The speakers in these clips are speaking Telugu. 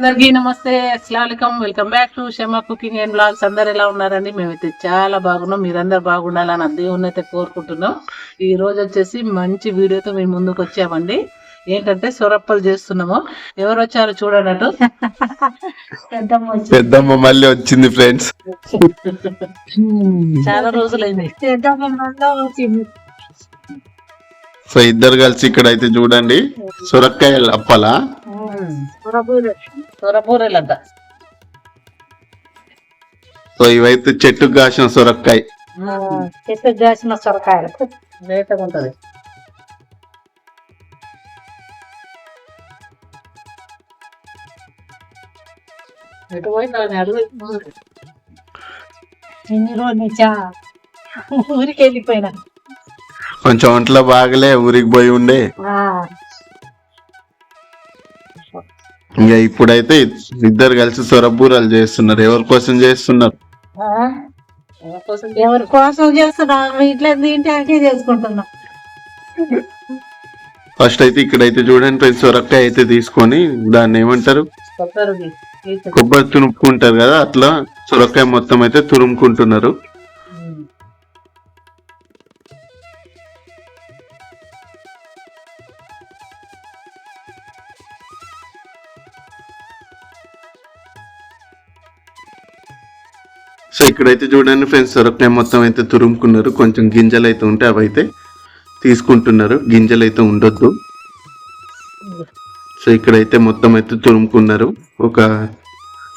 అందరికీ నమస్తే అస్సలాం welcome back to Shama cooking and blogs. అందరు ఎలా ఉన్నారండి? మేమైతే చాలా బాగున్నాం. మీరందరు బాగుండాలని దేవుని అయితే కోరుకుంటున్నాం. ఈ రోజు వచ్చేసి మంచి వీడియోతో మేము ముందుకు వచ్చామండి. ఏంటంటే సొరప్పలు చేస్తున్నాము. ఎవరు వచ్చారో చూడనట్టు పెద్దమ్మ మళ్ళీ వచ్చింది ఫ్రెండ్స్ చాలా రోజులైంది. సో ఇద్దరు కలిసి ఇక్కడ అయితే చూడండి. సొరకాయలు అప్పలా. సొరపూరలంట సో ఇవైతే చెట్టుకు కాసిన సొరకాయ. చెట్టు చేసిన సొరకాయలు. లేటగా ఉంటది. ఎన్ని రోజులు ఊరికి వెళ్ళిపోయినా కొంచెం ఒంట్లో బాగలే ఊరికి పోయి ఉండే. ఇంకా ఇప్పుడైతే ఇద్దరు కలిసి సొరబూరలు చేస్తున్నారు. ఎవరి కోసం చేస్తున్నారు? ఎవరి కోసం చేస్తున్నాం? ఇట్లా చేసుకుంటున్నాం. ఫస్ట్ అయితే ఇక్కడైతే చూడండి ఫ్రెండ్స్ సొరకాయ అయితే తీసుకొని దాన్ని ఏమంటారు? కొబ్బరి తురుముకుంటారు కదా అట్లా సొరకాయ మొత్తం అయితే తురుముకుంటున్నారు. ఇక్కడైతే చూడండి ఫ్రెండ్స్ సొరకాయ మొత్తం అయితే తురుముకున్నారు. కొంచెం గింజలు అయితే ఉంటే అవి అయితే తీసుకుంటున్నారు. గింజలు అయితే ఉండొద్దు. సో ఇక్కడైతే మొత్తం అయితే తురుముకున్నారు. ఒక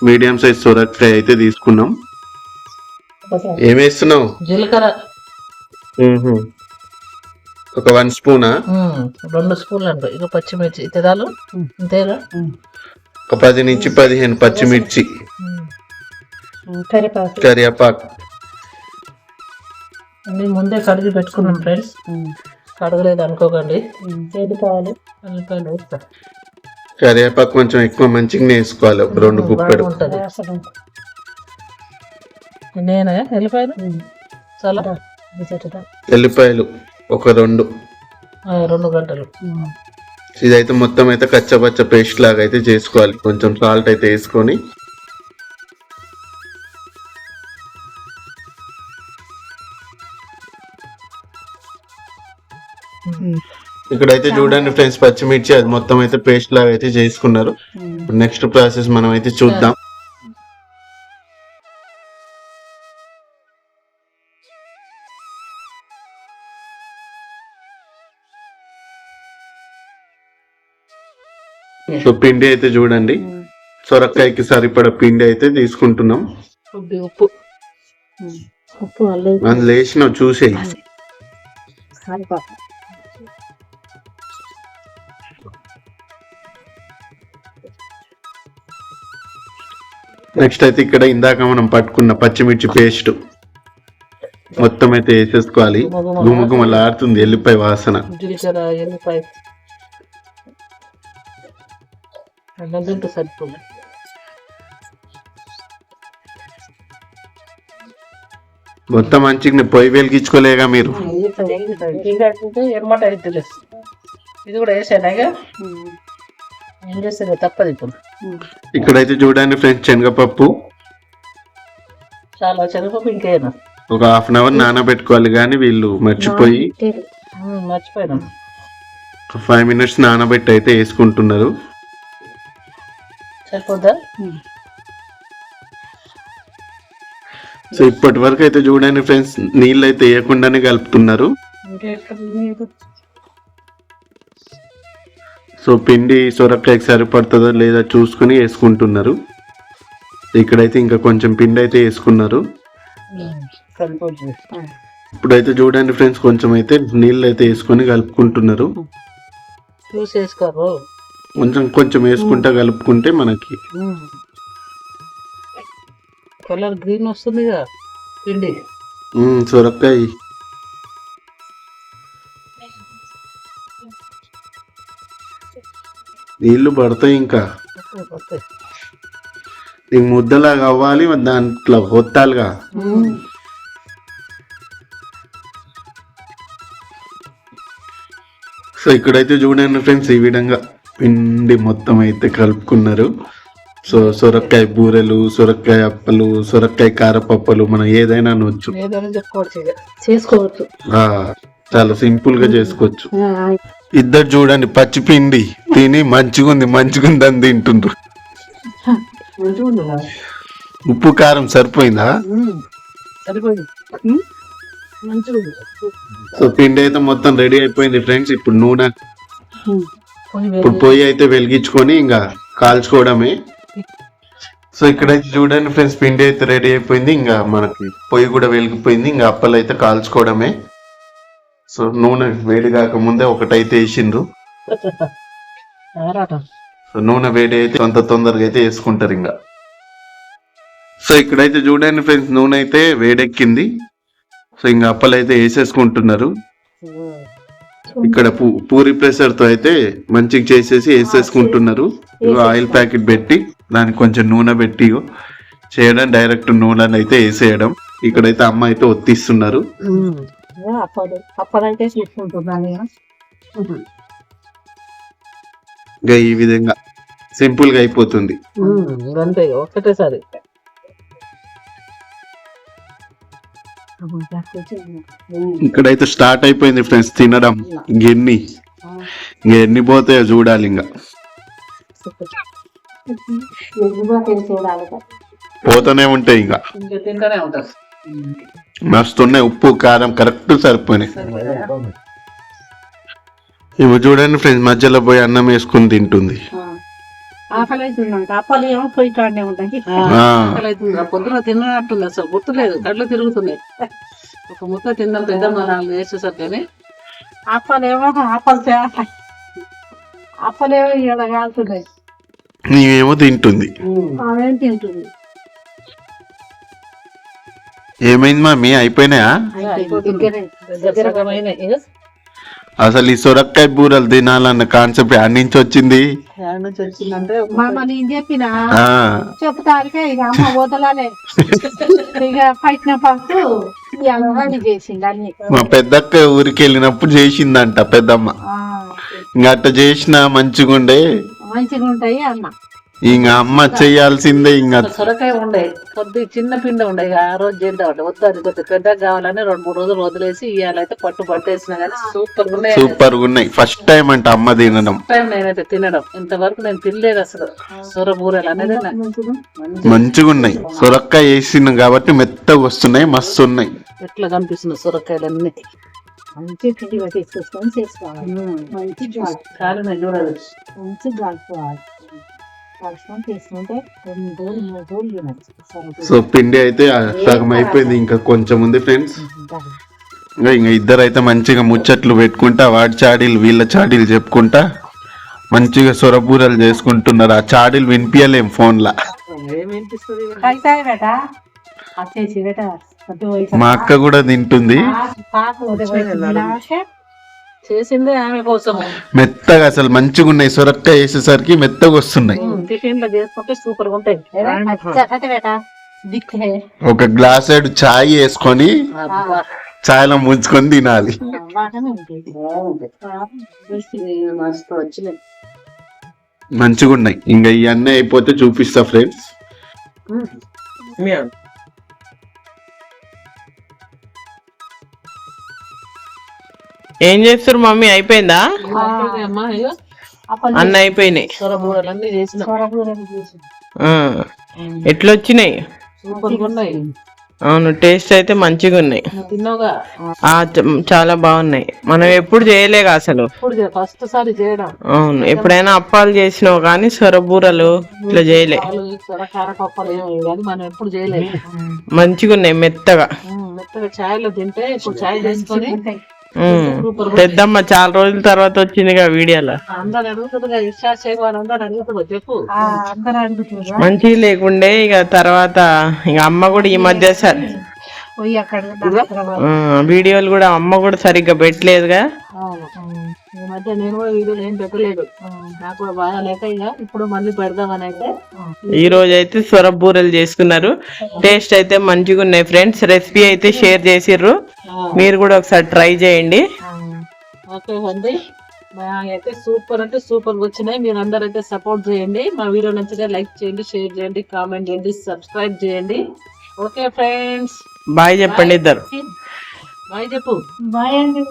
మీడియం సైజ్ సొరకాయ అయితే తీసుకున్నాం. ఏమేస్తున్నావు జీలకర్ర. ఒక వన్ స్పూనా? రెండు స్పూన్లు అంట ఇక పచ్చిమిర్చి. తిదాలు అంతేగా ఒక పది నుంచి పదిహేను పచ్చిమిర్చి. ఉమ్. కరిపాకు కరివేపాకు. అన్ని ముందే కడిగి పెట్టుకున్నాం ఫ్రెండ్స్. కడగలేదు అనుకోకండి. చేదుకోవాలి ఉల్లిపాయలు వేస్తా. కరివేపాకు కొంచెం ఎక్కువ మంచిగా వేసుకోవాలి. ఒక రెండు గుప్పెడు. బాగుంటది నేనే వెళ్ళిపోయాను చాలా? ఎల్లిపాయలు. ఒక రెండు. ఆ, రెండు గంటలు. ఇదైతే మొత్తం అయితే కచ్చపచ్చ పేస్ట్ లాగా అయితే చేసుకోవాలి. కొంచెం సాల్ట్ అయితే వేసుకొని. ఇక్కడైతే చూడండి ఫ్రెండ్స్ పచ్చిమిర్చి అది మొత్తం అయితే పేస్ట్ లాగా అయితే చేసుకున్నారు. నెక్స్ట్ ప్రాసెస్ మనం అయితే చూద్దాం. సో పిండి అయితే చూడండి. సొరకాయకి సరిపడ పిండి అయితే తీసుకుంటున్నాం. ఉప్పు. ఉప్పు అల్లం. అందులో వేసిన చూసేయి. నెక్స్ట్ అయితే ఇక్కడ ఇందాక మనం పట్టుకున్న పచ్చిమిర్చి పేస్ట్ మొత్తం అయితే వేసేసుకోవాలి. ఎల్లిపాయ వాసన. జీలకర్ర ఎల్లిపాయ. సరిపోదు. మొత్తం మంచిగా పొయ్యి వెలిగించుకోలేగా మీరు? ఇది కూడా వేసాను ఏం చేస్తే తప్పదు ఇప్పుడు. ఇక్కడైతే చూడండి ఫ్రెండ్స్ శనగపప్పు. చాలా శనగపప్పు ఇంకేనా ఒక హాఫ్ అన్ అవర్ నానబెట్టుకోవాలి కానీ వీళ్ళు మర్చిపోయి మర్చిపోయినాం. ఫైవ్ మినిట్స్ నానబెట్టి అయితే వేసుకుంటున్నారు. సరిపోద్దా? సో ఇప్పటి వరకు అయితే చూడండి ఫ్రెండ్స్ నీళ్ళు అయితే వేయకుండానే కలుపుతున్నారు. సో పిండి సొరకాయకి సరిపడుతుందో లేదా చూసుకుని వేసుకుంటున్నారు. ఇక్కడైతే ఇంకా కొంచెం పిండి అయితే వేసుకున్నారు. ఇప్పుడైతే చూడండి ఫ్రెండ్స్ కొంచెం అయితే నీళ్ళు అయితే వేసుకొని కలుపుకుంటున్నారు. కొంచెం కొంచెం వేసుకుంటా కలుపుకుంటే మనకి కలర్ గ్రీన్ పిండి. మ్మ్, సొరకాయ. నీళ్ళు పడతాయి ఇంకా. నీకు ముద్దలాగా అవ్వాలి దాంట్లో ఒత్తాలిగా. సో ఇక్కడైతే చూడండి ఫ్రెండ్స్ ఈ విధంగా పిండి మొత్తం అయితే కలుపుకున్నారు. సో సొరకాయ బూరెలు సొరకాయ అప్పలు సొరకాయ కారపప్పలు మనం ఏదైనా అనొచ్చు. ఇక. చేసుకోవచ్చు. ఆ, చాలా సింపుల్గా చేసుకోవచ్చు ఇద్దరు చూడండి పచ్చిపిండి తిని మంచిగుంది మంచిగుంది అని తింటుండ్రు. ఉప్పు కారం సరిపోయిందా? సో పిండి అయితే మొత్తం రెడీ అయిపోయింది ఫ్రెండ్స్. ఇప్పుడు నూనె ఇప్పుడు పొయ్యి అయితే వెలిగించుకొని ఇంకా కాల్చుకోవడమే. సో ఇక్కడైతే చూడండి ఫ్రెండ్స్ పిండి అయితే రెడీ అయిపోయింది. ఇంకా మనకి పొయ్యి కూడా వెలిగిపోయింది. ఇంకా అప్పలు అయితే కాల్చుకోవడమే. సో నూనె వేడి కాకముందే ఒకటైతే వేసిండ్రు. సో నూనె వేడి అయితే కొంత తొందరగా అయితే వేసుకుంటారు ఇంకా సో ఇక్కడైతే చూడండి ఫ్రెండ్స్ నూనె అయితే వేడెక్కింది. సో ఇంకా అప్పలు అయితే వేసేసుకుంటున్నారు. ఇక్కడ పూ- పూరి ప్రెషర్తో అయితే మంచిగా చేసేసి వేసేసుకుంటున్నారు. ఆయిల్ ప్యాకెట్ పెట్టి దానికి కొంచెం నూనె పెట్టి చేయడం డైరెక్ట్ నూనె అయితే వేసేయడం. ఇక్కడైతే అమ్మ అయితే ఒత్తిస్తున్నారు. అప్పలు అప్పలంటే చేసుకుంటున్నాను నేను. ఇంకా ఈ విధంగా సింపుల్గా అయిపోతుంది అంతే ఒక్కటేసారి. ఉమ్, ఇక్కడైతే స్టార్ట్ అయిపోయింది ఫ్రెండ్స్ తినడం. ఇంకెన్ని ఇంకా ఎన్ని? పోతాయో చూడాలి ఇంకా. పోతూనే ఉంటాయి ఇంకా. ఇంకా తింటూనే ఉంటారు. మస్తున్నాయి. ఉప్పు కారం కరెక్ట్ సరిపోయినాయి. ఇవి చూడండి ఫ్రెండ్స్ మధ్యలో పోయి అన్నం వేసుకుని తింటుంది. పొద్దున తిన్నట్టుంది అసలు గుర్తులేదు. కళ్ళు తిరుగుతున్నాయి. ఒక ముద్ద తిందాం పెద్దమ్మ నాలుగు వేసేసరికి అప్పలేమో అప్పలు తేడా అప్పలేమో ఇక్కడ కాలుతున్నాయి. నీవేమో తింటుంది. ఆమెం తింటుంది? ఏమైంది మమ్మీ అయిపోయినాయా? అసలు ఈ సొరకాయ బూరలు తినాలన్న కాన్సెప్ట్ ఆడి నుంచి వచ్చింది. అమ్మ మా పెద్దక్క ఊరికి వెళ్ళినప్పుడు చేసిందంట పెద్దమ్మ. ఆ, ఇంకా అట్ట చేసిన మంచిగుండే. మంచిగా ఉంటాయి అన్న ఇంక అమ్మ చెయ్యాల్సిందే ఇంకా సొరకాయ ఉండే కొద్ది చిన్న పిండి ఉండే ఇక ఆ రోజు చేద్దాం అంటే వద్దు అది కొద్ది పెద్దగా కావాలని రెండు మూడు రోజులు వదిలేసి ఇవాళైతే పట్టు పట్టేసిన కానీ సూపర్ ఉన్నాయి. సూపర్గా ఉన్నాయి. ఫస్ట్ టైం అంట అమ్మ తినడం. టైం నేనైతే తినడం. ఇంతవరకు నేను తినలేదు అసలు. సొర బూరెలు అనేది మంచిగా మంచి మంచిగా ఉన్నాయి. సొరకాయ వేసినాం కాబట్టి మెత్తగా వస్తున్నాయి మస్తు ఉన్నాయి. ఎట్లా కనిపిస్తుంది సొరకాయలన్నీ? మంచి పిండి చేసుకోవాలి. మంచి చూడదు మంచి సో పిండి అయితే సగం అయిపోయింది. ఇంకా కొంచెం ఉంది ఫ్రెండ్స్ ఇంకా ఇంకా ఇద్దరు అయితే మంచిగా ముచ్చట్లు పెట్టుకుంటా వాడి చాడీలు వీళ్ళ చాడీలు చెప్పుకుంటా. మంచిగా సొరబూరలు చేసుకుంటున్నారు. ఆ చాడీలు వినిపించలేం ఫోన్లా. మా అక్క కూడా తింటుంది. చేసిందే ఆమె కోసం. మెత్తగా అసలు మంచిగా ఉన్నాయి సొరకాయ వేసేసరికి మెత్తగా వస్తున్నాయి. టిఫిన్లో చేసుకుంటే సూపర్గా ఉంటాయి. ఒక గ్లాస్ చాయ్ వేసుకొని అబ్బా. చాయ్లో ముంచుకొని తినాలి. మంచిగా ఉన్నాయి ఇంకా ఇవన్నీ అయిపోతే చూపిస్తా ఫ్రెండ్స్ ఏం చేస్తారు మమ్మీ? అయిపోయిందా? అన్న అయిపోయినాయి. ఎట్లొచ్చినాయి? గా ఉన్నాయి. అవును టేస్ట్ అయితే మంచిగా ఉన్నాయి. చాలా బాగున్నాయి. మనం ఎప్పుడు చేయలేక అసలు? ఫస్ట్ సారి చేయడం. అవును ఎప్పుడైనా అప్పాలు చేసినావు కానీ సొరబూరలు ఇట్లా చేయలే. మనం ఎప్పుడు చేయలేదు. మంచిగా ఉన్నాయి మెత్తగా మెత్తగా చాయ్లో తింటే ఇప్పుడు చేసుకొని పెద్దమ్మ చాలా రోజుల తర్వాత వచ్చిందిగా వీడియోలో. మంచిగా లేకుండే ఇక తర్వాత ఇక అమ్మ కూడా ఈ మధ్య సరే వీడియోలు కూడా అమ్మ కూడా సరిగ్గా పెట్టలేదుగా. ఈ మధ్య నేను కూడా వీడియోలు ఏం పెట్టలేదు. నాకు కూడా బాగా లేక ఇక ఇప్పుడు మళ్ళీ పెడదామని అయితే ఈ రోజు అయితే సొర బూరెలు చేసుకున్నారు. టేస్ట్ అయితే మంచిగా ఉన్నాయి ఫ్రెండ్స్. రెసిపీ అయితే షేర్ చేసిర్రు. మీరు కూడా ఒకసారి ట్రై చేయండి. ఓకే అండి. అయితే సూపర్ అంటే సూపర్ వచ్చినాయి. మీరు అందరూ అయితే సపోర్ట్ చేయండి. మా వీడియో నచ్చితే లైక్ చేయండి షేర్ చేయండి కామెంట్ చేయండి సబ్స్క్రైబ్ చేయండి. Okay friends. బాయ్ చెప్పండి ఇద్దరు. బాయ్ చెప్పు. బాయ్ అండి.